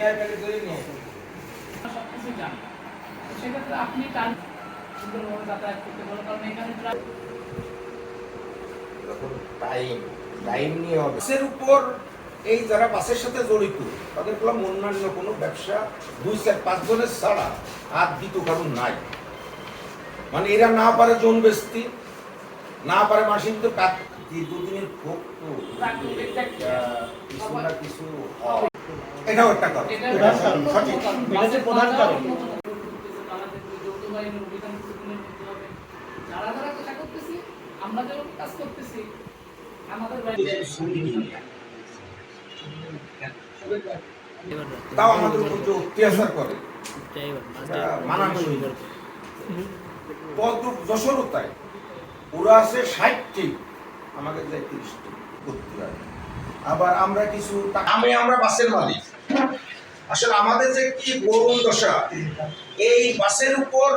নিয়ে আয় প্যাকেট করে নিয়ে আয়। সবকিছু জানি সেক্ষেত্রে আপনি টান সুন্দরভাবে যাতায়াত করতে পারেন কারণ এখানে টাইম টাইম নিয়ে হবে উপর এই যারা বাসের সাথে জড়িত তাদের বললাম অন্যান্য কোনো ব্যবসা দুই চার পাঁচ জনের ছাড়া আর দ্বিতীয় কারণ নাই মানে এরা না পারে জন বেস্তি না পারে মাসিক তো কাজ দীর্ঘদিনের ভোগ তো কিছু না কিছু। এটাও একটা কারণ এটা প্রধান কারণ। সঠিক। এটা হচ্ছে প্রধান কারণ। কাজ করতেছি আমাদের বাড়িতে তাও আমাদের উপর যে অত্যাচার করে। মানানসই পদ্ম যশোরও তাই ওরা আছে ষাটটি তিরিশটি করতে আবার আমরা কিছু আমি আমরা বাসের মালিক। আসলে আমাদের যে কি করুণ দশা এই বাসের উপর